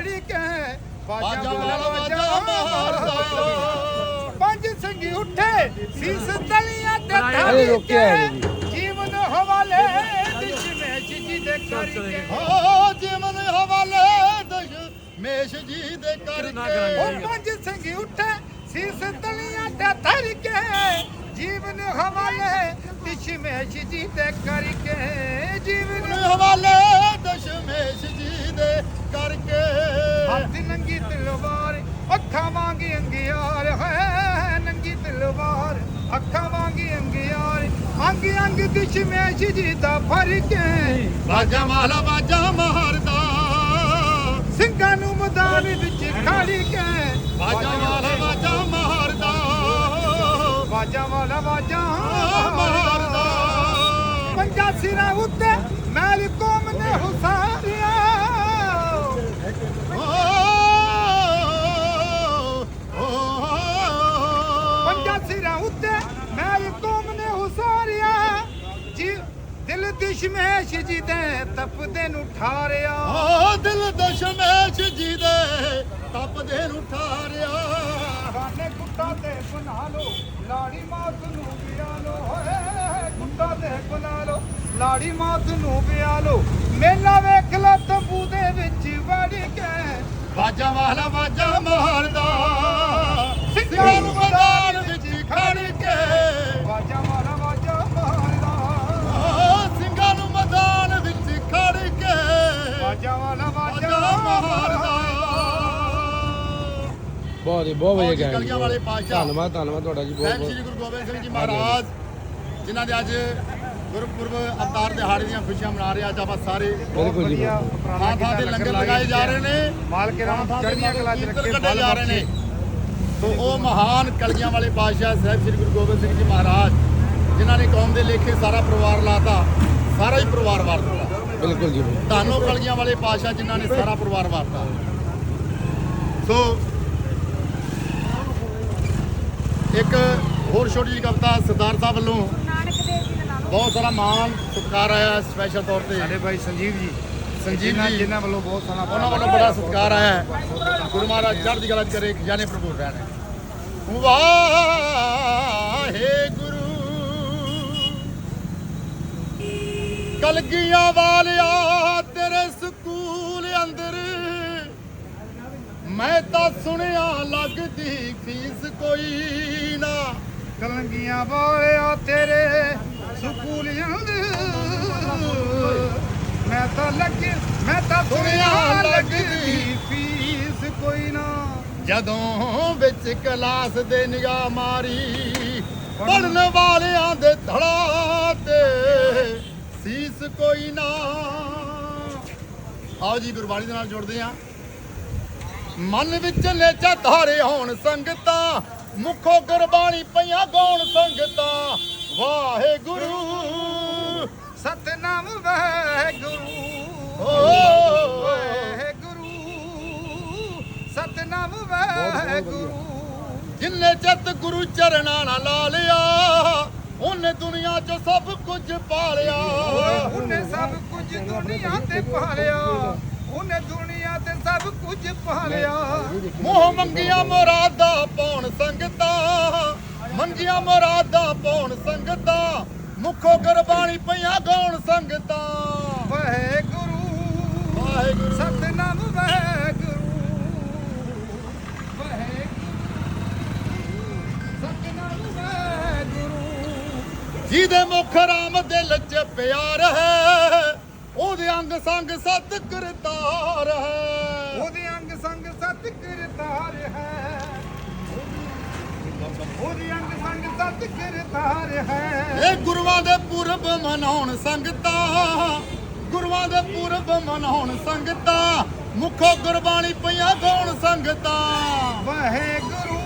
ਖੜੀ ਕੇ ਬਾਜਾ ਬਾਜਾ ਵਾਲਾ ਵਾਲਾ ਬਾਜਾ ਮਾਰਦਾ ਪੰਜ ਸੰਗੀ ਉੱਠੇ ਸੀਸ ਤਲੀਆਂ ਤੇ ਅਰੇ ਧਾਰੀ ਰੋਕਿਆ ਹੈ ਜੀ। ਕੇ ਜੀਵਨ ਹਵਾਲੇ ਦਿਸ਼ ਜੀ ਦੇ ਕਰਕੇ ਹੋ ਜੀਵਨ ਹਵਾਲੇ ਦਸ਼ ਮੇਸ਼ ਜੀ ਦੇ ਕਰਕੇ ਉਹ ਪੰਜ ਸੰਗੀ ਉੱਠੇ ਸੀਸ ਤਲੀਆਂ ਤੇ ਧਾਰੀ ਕੇ ਜੀਵਨ ਹਵਾਲੇ ਦਿਸ਼ ਜੀ ਦੇ ਕਰਕੇ ਜੀਵਨ ਹਵਾਲੇ ਦਸ਼ਮੇਸ਼ ਜੀ ਦੇ ਕਰਕੇ ਹੱਥ ਨੰਗੀ ਤਲਵਾਰ ਅੱਖਾਂ ਵਾਂਗੀ ਅੰਗਿਆਰ ਹੈ ਨੰਗੀ ਤਲਵਾਰ ਅੱਖਾਂ ਵਾਂਗੀ ਅੰਗਿਆਰ। ਅੰਗ ਅੰਗ ਦਿਸ਼ ਮੇਂ ਜੀ ਦਾ ਫ਼ਰਕ ਹੈ। ਬਾਜਾ ਮਾਲਾ ਬਾਜਾ ਮਾਰਦਾ। ਸਿੰਘਾਂ ਨੂੰ ਮੈਦਾਨ ਵਿੱਚ ਖੜੀ ਕੇ। ਬਾਜਾ ਮਾਲਾ ਬਾਜਾ ਮਾਰਦਾ। ਬਾਜਾ ਵਾਲਾ ਬਾਜਾ ਦਿਸ਼ਮੇਸ਼ ਜੀ ਦੇ ਤਪਦੇ ਨੂੰ ਠਾਰਿਆ। ਓ ਦਿਲ ਦਸ਼ਮੇਸ਼ ਜੀ ਦੇ ਤਪਦੇ ਨੂੰ ਠਾਰਿਆ। ਗਾਨੇ ਗੁੱਟਾ ਤੇ ਬਣਾ ਲੋ ਲਾੜੀ ਮਾਤ ਨੂੰ ਵਿਆ ਲੋ ਹੋਏ ਗੁੱਟਾ ਤੇ ਬਣਾ ਲੋ ਲਾੜੀ ਮਾਤ ਨੂੰ ਵਿਆ ਲੋ ਮੇਲਾ ਵੇਖ ਲੋ ਤੰਬੂ ਦੇ ਵਿੱਚ ਵੜ ਕੇ। ਬਾਜਾ ਵਾਲਾ ਬਾਜਾ ਮਾਰਦਾ। ਸਿੰਘਾਂ ਨੂੰ ਮੈਦਾਨ ਬਹੁਤ ਹੀ ਬਹੁਤ ਵਧੀਆ ਗਾਇਨ ਕਲਗੀਆਂ ਵਾਲੇ ਪਾਤਸ਼ਾਹ। ਧੰਨਵਾਦ ਧੰਨਵਾਦ ਤੁਹਾਡਾ ਜੀ ਬਹੁਤ ਸਾਹਿਬ ਬਹੁਤ। ਸ੍ਰੀ ਗੁਰੂ ਗੋਬਿੰਦ ਸਿੰਘ ਜੀ ਮਹਾਰਾਜ ਜਿਨ੍ਹਾਂ ਦੇ ਅੱਜ ਗੁਰਪੁਰਬ ਅਵਤਾਰ ਦਿਹਾੜੇ ਦੀਆਂ ਖੁਸ਼ੀਆਂ ਮਨਾ ਰਹੇ ਅੱਜ ਆਪਾਂ ਸਾਰੇ ਬਿਲਕੁਲ ਜੀ ਬਿਲਕੁਲ। ਥਾਂ ਥਾਂ ਤੇ ਲੰਗਰ ਲਗਾਏ ਜਾ ਰਹੇ ਨੇ। ਮਾਲ ਕੇ ਰਾਮ ਥਾਂ ਥਾਂ ਤੇ ਚੜ੍ਹਦੀਆਂ ਕਲਾ ਚ ਰੱਖੇ ਕੱਢੇ ਬਲ ਜਾ ਰਹੇ ਨੇ। ਸੋ ਉਹ ਮਹਾਨ ਕਲਗੀਆਂ ਵਾਲੇ ਪਾਤਸ਼ਾਹ ਸਾਹਿਬ ਸ੍ਰੀ ਗੁਰੂ ਗੋਬਿੰਦ ਸਿੰਘ ਜੀ ਮਹਾਰਾਜ ਜਿਨ੍ਹਾਂ ਨੇ ਕੌਮ ਦੇ ਲੇਖੇ ਸਾਰਾ ਪਰਿਵਾਰ ਲਾਤਾ ਸਾਰਾ ਹੀ ਪਰਿਵਾਰ ਵਾਰ ਦਿੱਤਾ। ਬਿਲਕੁਲ ਜੀ। ਧੰਨੋ ਕਲਗੀਆਂ ਵਾਲੇ ਪਾਤਸ਼ਾਹ ਜਿਨ੍ਹਾਂ ਨੇ ਸਾਰਾ ਪਰਿਵਾਰ ਵਾਰਤਾ। ਸੋ ਇੱਕ ਹੋਰ ਛੋਟੀ ਜਿਹੀ ਕਵਿਤਾ ਸਰਦਾਰ ਸਾਹਿਬ ਵੱਲੋਂ। ਨਾਨਕ ਦੇਵ ਜੀ ਦਾ ਨਾਮ ਬਹੁਤ ਸਾਰਾ ਮਾਣ ਸਤਿਕਾਰ ਆਇਆ ਸਪੈਸ਼ਲ ਤੌਰ ਤੇ। ਸਾਡੇ ਭਾਈ ਸੰਜੀਵ ਜੀ ਸੰਜੀਵ ਜੀ। ਜਿਨ੍ਹਾਂ ਵੱਲੋਂ ਬਹੁਤ ਸਾਰਾ ਉਹਨਾਂ ਵੱਲੋਂ ਬੜਾ ਸਤਿਕਾਰ ਆਇਆ। ਹੈ ਗੁਰੂ ਮਹਾਰਾਜ ਚੜ੍ਹਦੀ ਕਲਾ ਕਰੇ ਜਾਨੇ ਪ੍ਰਭੂ ਰਹਿਣ। ਵਾਹਿਗੁਰੂ ਕਲਗੀਆਂ ਵਾਲਿਆ ਤੇਰੇ ਸਕੂਲ ਅੰਦਰ। ਮੈਂ ਤਾਂ ਸੁਣਿਆ ਲੱਗਦੀ ਫੀਸ ਕੋਈ ਨਾ। ਕਲੰਗੀਆਂ ਬੋਲਿਆ ਤੇਰੇ ਸਕੂਲੀਆਂ ਦੇ ਮੈਂ ਤਾਂ ਲੱਗੀ ਮੈਂ ਤਾਂ ਸੁਣਿਆ ਲੱਗਦੀ ਫੀਸ ਕੋਈ ਨਾ। ਜਦੋਂ ਵਿੱਚ ਕਲਾਸ ਦੇ ਨਿਗਾਹ ਮਾਰੀ ਪੜਨ ਵਾਲਿਆਂ ਦੇ ਧੜਾ ਤੇ ਕੋਈ ਨਾ। ਆਓ ਜੀ ਗੁਰਬਾਣੀ ਦੇ ਨਾਲ ਜੁੜਦੇ ਆ ਮਨ ਵਿੱਚ ਨੇਚਾ ਧਾਰੇ ਹੋਣ ਸੰਗਤਾਂ ਮੁਖੋ ਗੁਰਬਾਣੀ ਪਈਆਂ ਗਾਉਣ ਸੰਗਤਾਂ। ਵਾਹਿਗੁਰੂ। ਸਤਨਾਮ ਵਾਹਿਗੁਰੂ। ਵਾਹਿਗੁਰੂ। ਸਤਨਾਮ ਵਾਹਿਗੁਰੂ। ਜਿੰਨੇ ਚਿੱਤ ਗੁਰੂ ਚਰਨਾਂ ਨਾਲ ਲਾ ਲਿਆ ਉਹਨੇ ਦੁਨੀਆ 'ਚ ਸਭ ਕੁਝ ਪਾ ਲਿਆ ਉਹਨੇ ਸਭ ਕੁਝ ਦੁਨੀਆ ਤੇ ਪਾਲਿਆ। ਉਹਨੇ ਦੁਨੀਆ ਤੇ ਸਭ ਕੁਝ ਪਾਲਿਆ। ਮੋਹ ਮੰਗੀਆਂ ਮੁਰਾਦਾਂ ਪਾਉਣ ਸੰਗਤਾਂ। ਮੰਗੀਆਂ ਮੁਰਾਦਾਂ ਪਾਉਣ ਸੰਗਤਾਂ। ਮੁਖੋ ਗੁਰਬਾਣੀ ਪਈਆਂ ਗਾਉਣ ਸੰਗਤਾਂ। ਵਾਹਿਗੁਰੂ। ਵਾਹਿਗੁਰੂ। ਸਤਨਾਮ ਵਾਹਿਗੁਰੂ। ਜਿਹਦੇ ਮੁਖ ਰਾਮ ਦਿਲ 'ਚ ਪਿਆਰ ਹੈ ਉਹਦੇ ਅੰਗ ਸੰਗ ਸਤ ਕਰਤਾਰ ਹੈ। ਉਹਦੇ ਅੰਗ ਸੰਗ ਸਤ ਕਰਤਾਰ ਹੈ। ਉਹਦੇ ਅੰਗ ਸੰਗ ਸਤ ਕਰਤਾਰ ਹੈ। ਇਹ ਗੁਰੂਆਂ ਦੇ ਪੁਰਬ ਮਨਾਉਣ ਸੰਗਤਾਂ ਗੁਰੂਆਂ ਦੇ ਪੁਰਬ ਮਨਾਉਣ ਸੰਗਤਾਂ ਮੁਖੋ ਗੁਰਬਾਣੀ ਪਈਆਂ ਗਾਉਣ ਸੰਗਤਾਂ। ਵਾਹਿਗੁਰੂ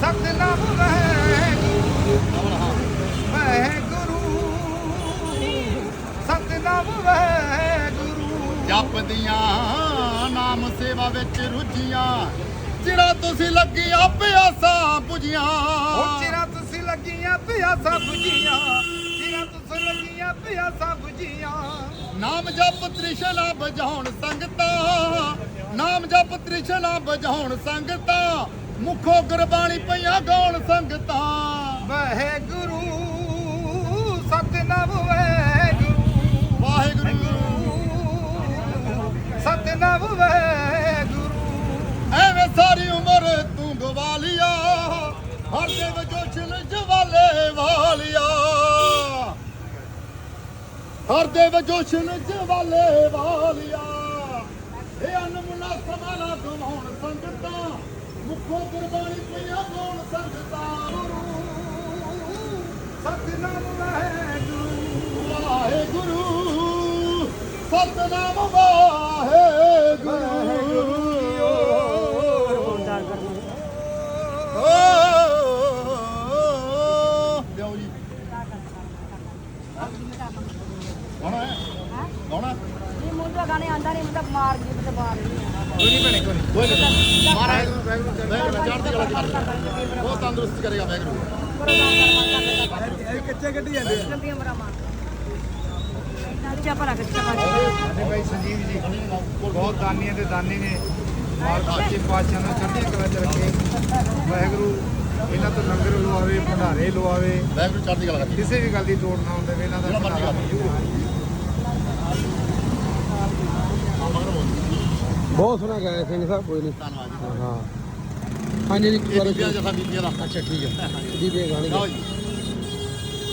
ਸਤਨਾਮ ਵਾਹਿਗੁਰੂ ਵਾਹਿਗੁਰੂ ਸਤਨਾਮ ਵਾਹਿਗੁਰੂ ਜਪਦੀਆਂ ਨਾਮ ਸੇਵਾ ਵਿੱਚ ਰੁਝੀਆਂ ਜਿਹੜਾ ਤੁਸੀਂ ਲੱਗਿਆ ਪਿਆਸਾ 부ਝੀਆਂ ਉਹ ਜਿਹੜਾ ਤੁਸੀਂ ਲੱਗਿਆ ਪਿਆਸਾ 부ਝੀਆਂ ਜਿਹੜਾ ਤੁਸੀਂ ਲੱਗਿਆ ਪਿਆਸਾ 부ਝੀਆਂ ਨਾਮ ਜਪ ਤ੍ਰਿਸ਼ਨਾ ਬਜਾਉਣ ਸੰਗਤਾਂ, ਨਾਮ ਜਪ ਤ੍ਰਿਸ਼ਨਾ ਬਜਾਉਣ ਸੰਗਤਾਂ, ਮੁਖੋ ਗੁਰਬਾਣੀ ਪਈਆਂ ਗਾਉਣ ਸੰਗਤਾਂ। ਵਾਹਿਗੁਰੂ, ਸਤਨਾਮ ਵਾਹਿਗੁਰੂ। ਵਾਹਿਗੁਰੂ ਸਤਨਾਮ ਵਾਹਿਗੁਰੂ। ਐਵੇਂ ਸਾਰੀ ਉਮਰ ਤੂੰ ਗਵਾਲੀਆ, ਹਰ ਦੇ ਵਜੋਂ ਛਿਲ ਜਵਾਲੇ ਵਾਲਿਆ। ਹਰ ਦੇ ਵਜੋਂ ਜਵਾਲੇ ਵਾਲਿਆ। ਇਹ ਅਨਮੁਲਾ ਸਮਾਂ ਨਾ ਸੰਗਤਾਂ, ਮੁਖੋ ਕੁਰਬਾਨੀ ਪਈਆਂ ਗਾਉਣ ਸੰਗਤਾਂ। ਸਤਨਾਮ ਵਾਹਿਗੁਰੂ ਵਾਹਿਗੁਰੂ। ਸਤਨਾਮ ਵਾਹਿਗੁਰੂ ਗਾਣੇ ਆਂਦਾ ਨਹੀਂ ਮੁੰਡਾ ਮਾਰ ਜੀ ਮੁੰਡਾ ਮਾਰ ਕੋਈ ਨਹੀਂ ਭੈਣੇ ਕੋਈ ਨਹੀਂ। ਮਹਾਰਾਜ ਵਾਹਿਗੁਰੂ ਚੜ੍ਹਦੀ ਕਲਾ ਕਰੇ ਬਹੁਤ ਤੰਦਰੁਸਤ ਕਰੇਗਾ ਵਾਹਿਗੁਰੂ ਕਿੱਥੇ ਕੱਢੀ ਜਾਂਦੇ ਲੰਬੀਆਂ ਮਰਾ ਮਾਰ ਚਾਚਾ ਭਰਾ ਕਿੱਥੇ ਮਾਰ ਸਾਡੇ ਭਾਈ ਸੰਜੀਵ ਜੀ ਬਹੁਤ ਦਾਨੀਆਂ ਦੇ ਦਾਨੀ ਨੇ ਮਾਲਕ ਸੱਚੇ ਪਾਤਸ਼ਾਹ ਨੂੰ ਚੜ੍ਹਦੀ ਕਲਾ ਚ ਰੱਖੇ ਵਾਹਿਗੁਰੂ ਇਹਨਾਂ ਤੋਂ ਲੰਗਰ ਲਵਾਵੇ ਭੰਡਾਰੇ ਲਵਾਵੇ ਵਾਹਿਗੁਰੂ ਚੜ੍ਹਦੀ ਕਲਾ ਕਰੇ ਕਿਸੇ ਵੀ ਗੱਲ ਦੀ ਲੋੜ ਨਾ ਹੁੰਦੇ ਇਹਨਾਂ ਦਾ ਭੰਡਾਰਾ ਬਹੁਤ ਸੋਹਣਾ ਗਾਇਆ ਸਿੰਘ ਸਾਹਿਬ ਕੋਈ ਨਹੀਂ। ਧੰਨਵਾਦ ਹਾਂ। ਹਾਂਜੀ ਜੀ ਦੁਬਾਰਾ ਬੀਬੀਆਂ ਜਥਾ ਬੀਬੀਆਂ ਦਾ। ਅੱਛਾ ਠੀਕ ਹੈ। ਜੀ ਦੇ ਗਾਣੇ ਲਓ ਜੀ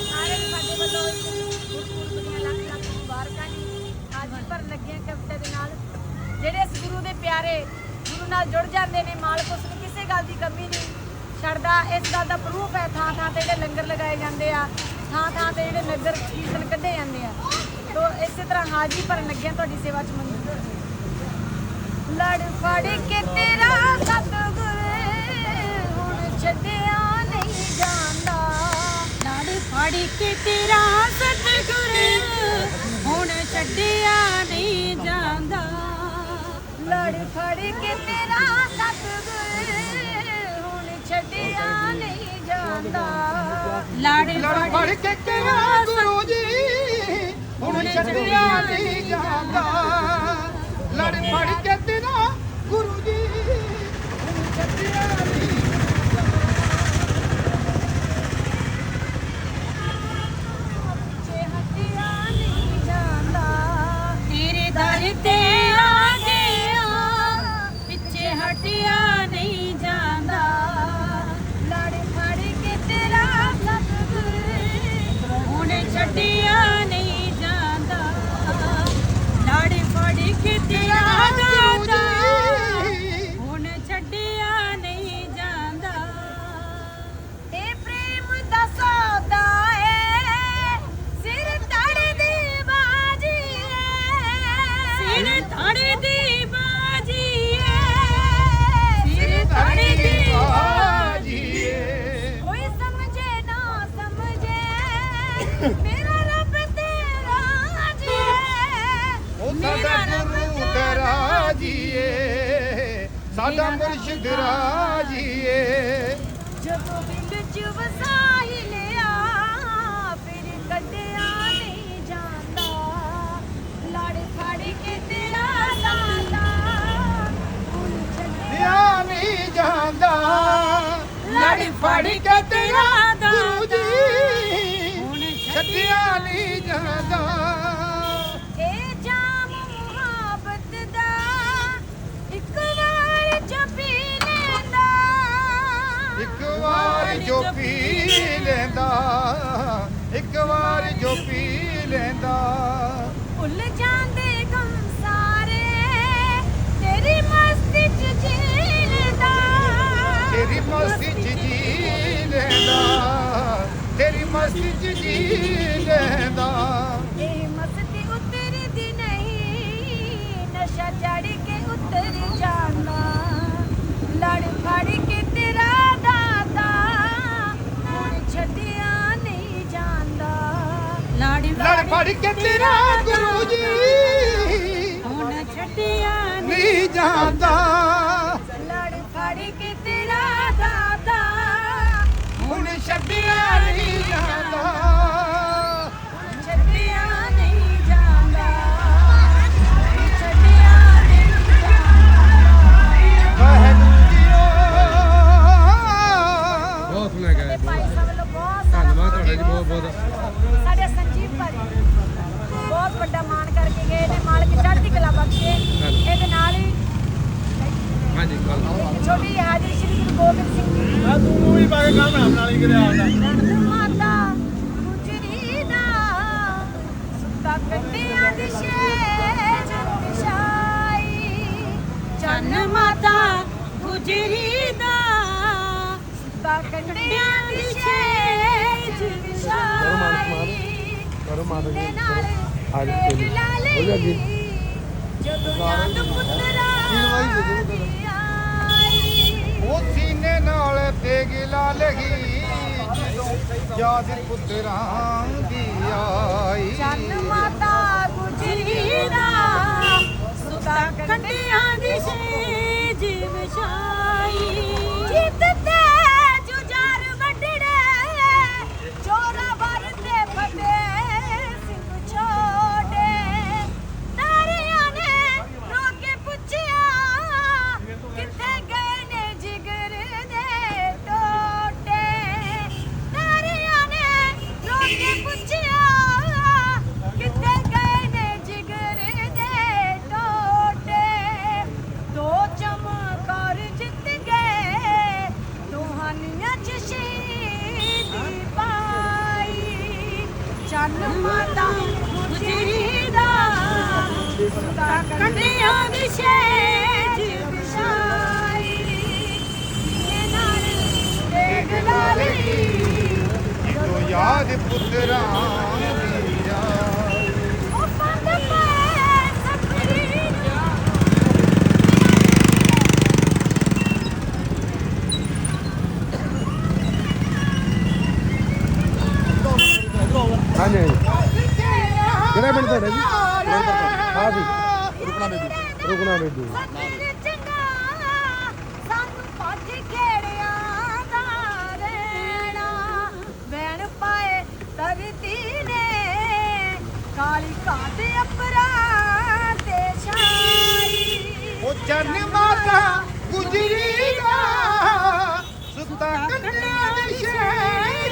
ਸਾਰੇ ਸਾਡੇ ਵੱਲੋਂ ਗੁਰਪੁਰਬ ਦੀਆਂ ਲੱਖ ਲੱਖ ਮੁਬਾਰਕਾਂ ਜੀ। ਅੱਜ ਪਰ ਲੱਗੀਆਂ ਕਵਿਤਾ ਦੇ ਨਾਲ। ਜਿਹੜੇ ਇਸ ਗੁਰੂ ਦੇ ਪਿਆਰੇ ਗੁਰੂ ਨਾਲ ਜੁੜ ਜਾਂਦੇ ਨੇ ਮਾਲਕ ਉਸ ਨੂੰ ਕਿਸੇ ਗੱਲ ਦੀ ਕਮੀ ਨਹੀਂ ਛੱਡਦਾ। ਇਸ ਗੱਲ ਦਾ ਪ੍ਰੂਫ ਹੈ ਥਾਂ ਥਾਂ ਤੇ ਜਿਹੜੇ ਲੰਗਰ ਲਗਾਏ ਜਾਂਦੇ ਆ ਥਾਂ ਥਾਂ ਤੇ ਜਿਹੜੇ ਨਗਰ ਕੀਰਤਨ ਕੱਢੇ ਜਾਂਦੇ ਆ। ਤੋ ਇਸੇ ਤਰ੍ਹਾਂ ਹਾਜ਼ਰੀ ਭਰਨ ਲੱਗਿਆ ਤੁਹਾਡੀ ਸੇਵਾ ਚ ਮੰਗੀ ਲੜ ਫੜ ਕੇ ਤੇਰਾ ਸਤਿਗੁਰ ਛੱਡਿਆ ਨਹੀਂ ਜਾਂਦਾ। ਲੜ ਫੜ ਕੇ ਤੇਰਾ ਸਤਿਗੁਰ ਹੁਣ ਛੱਡਿਆ ਨਹੀਂ ਜਾਂਦਾ। ਲੜ ਫੜ ਕੇ ਤੇਰਾ ਸਤਿਗੁਰ ਹੁਣ ਛੱਡਿਆ ਨਹੀਂ ਜਾਂਦਾ। ਲੜ ਲੜ ਫੜ ਕੇ ਕਿਹਾ ਗੁਰੂ ਜੀ ਹੁਣ ਛੱਡਿਆ ਨਹੀਂ ਜਾਂਦਾ। ਲੜ ਫੜ ਕੇ ਜਦੋਂ ਚ ਵਸਾਈ ਲਿਆ, ਫਿਰ ਕੱਢਿਆ ਨਹੀਂ ਜਾਂਦਾ। ਲੜ ਫੜ ਕੇ ਤੇਰਾ ਲਾਲਾ ਹੁਣ ਛੱਡਿਆ ਨਹੀਂ ਜਾਂਦਾ। ਲੜ ਫੜ ਕੇ ਤੇਰਾ ਗੁਰੂ ਜੀ ਹੁਣ ਛੱਡਿਆ ਨਹੀਂ ਜਾਂਦਾ। ਜੋ ਪੀ ਲੈਂਦਾ। ਭੁੱਲ ਜਾਂਦੇ ਗਮ ਸਾਰੇ ਤੇਰੀ ਮਸਤੀ ਚ ਜੀ ਲੈਂਦਾ। ਤੇਰੀ ਮਸਤੀ ਚ ਜੀ ਲੈਂਦਾ। ਤੇਰੀ ਮਸਤੀ ਚ ਜੀ ਲੜ ਫੜ ਕੇ ਤੇਰਾ ਗੁਰੂ ਜੀ। ਹੁਣ ਛੱਡਿਆ ਨਹੀਂ ਜਾਂਦਾ ਕਿਤੇ ਚੰਨ ਮਾਤਾ ਗੁਜਰੀ ਦਾ ਸੁੱਤਾ ਕੰਡਿਆਂ ਦੀ ਸ਼ੇਜ ਵਿਛਾਈ। ਚੰਨ ਮਾਤਾ ਗੁਜਰੀ ਦਾ ਸੁੱਤਾ ਕੰਡਿਆਂ ਦੀ ਸ਼ੇਜ ਵਿਛਾਈ। ਕਰੋ ਮਾਤਾ ਦੇ ਜੀ ਨਾਲ ਆ ਜਾ ਤੇਗ ਕੋਈ ਲਾ ਹੋ ਜਾ ਜਦੋਂ ਯਾਦ ਪੁੱਤਰਾ ਦੀ ਆਈ। ਉਹ ਸੀਨੇ ਨਾਲ ਤੇਗ ਲਾ ਜਦੋਂ ਯਾਦ ਪੁੱਤਰਾਂ ਦੀ ਆਈ। ਚੰਨ ਮਾਤਾ ਗੁਜਰੀ ਦਾ ਸੁਤਾ ਕੰਡਿਆਂ ਦੀ ਸੇਜ ਵਿਛਾਈ ਜਿੱਤ ਕੰਡਿਆਂ ਦੀ ਸ਼ੇਜ ਵਿਛਾਈ। ਇਹ ਨਾਲ ਦੇਖ ਲਾ ਲਈ ਜਦੋਂ ਯਾਦ ਪੁੱਤਰਾਂ ਦੀ ਆਈ। ਉਹ ਪੰਦ ਪੈ ਹਾਂਜੀ। ਹਾਂਜੀ ਕਿਹੜਾ ਪਿੰਡ ਤੁਹਾਡਾ ਜੀ? ਹਾਂ ਜੀ। ਰੁਕਣਾ ਬੇਬੀ ਰੁਕਣਾ ਬੇਬੀ ਚੰਗਾ ਸਾਨੂੰ ਪੱਜ ਖੇੜਿਆਂ ਦਾ ਰਹਿਣਾ। ਵੈਣ ਪਾਏ ਧਰਤੀ ਨੇ ਕਾਲੀ ਕਾਟ ਅਪਰਾਂ ਤੇ ਛਾਈ। ਉਹ ਚੰਨ ਮਾਤਾ ਗੁਜਰੀ ਦਾ ਸੁੱਤਾ ਕੰਨਿਆਂ ਦੇ ਸ਼ਹਿਰ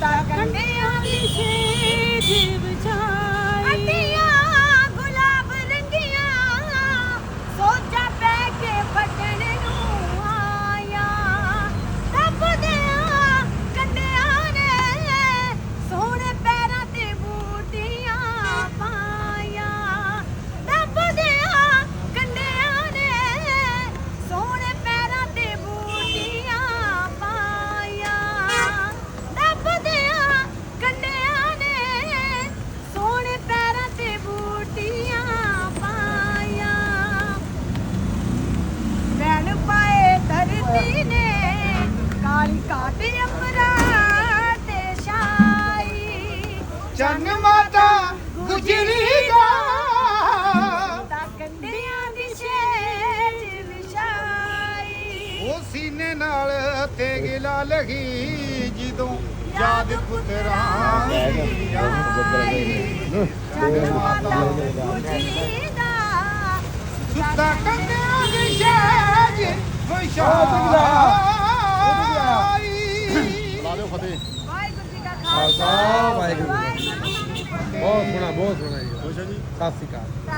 ਸੁਤਾ ਕੰਡਿਆਂ ਦੀ ਛੇਜ ਵਿਛਾਈ ਉਹ ਸੀਨੇ ਨਾਲ ਤੇਗ ਲਾ ਲਗੀ ਜਦੋਂ ਯਾਦ ਪੁੱਤਰਾਂ ਦੀ ਆਈ। ਚੰਨ ਮਾਤਾ ਗੁਜਰੀ ਦਾ ਸੁੱਤਾ ਕੰਨਿਆਂ ਦੀ ਸ਼ਹਿਜ ਵਿਛਾਈ ਬੁਲਾ ਦਿਓ ਫਤਿਹ ਵਾਹਿਗੁਰੂ ਜੀ ਕਾ ਖਾਲਸਾ, ਵਾਹਿਗੁਰੂ ਬਹੁਤ ਸੋਹਣਾ ਬਹੁਤ ਸੋਹਣਾ ਜੀ। ਖੁਸ਼ ਹੈ ਜੀ ਸਤਿ ਸ਼੍ਰੀ ਅਕਾਲ।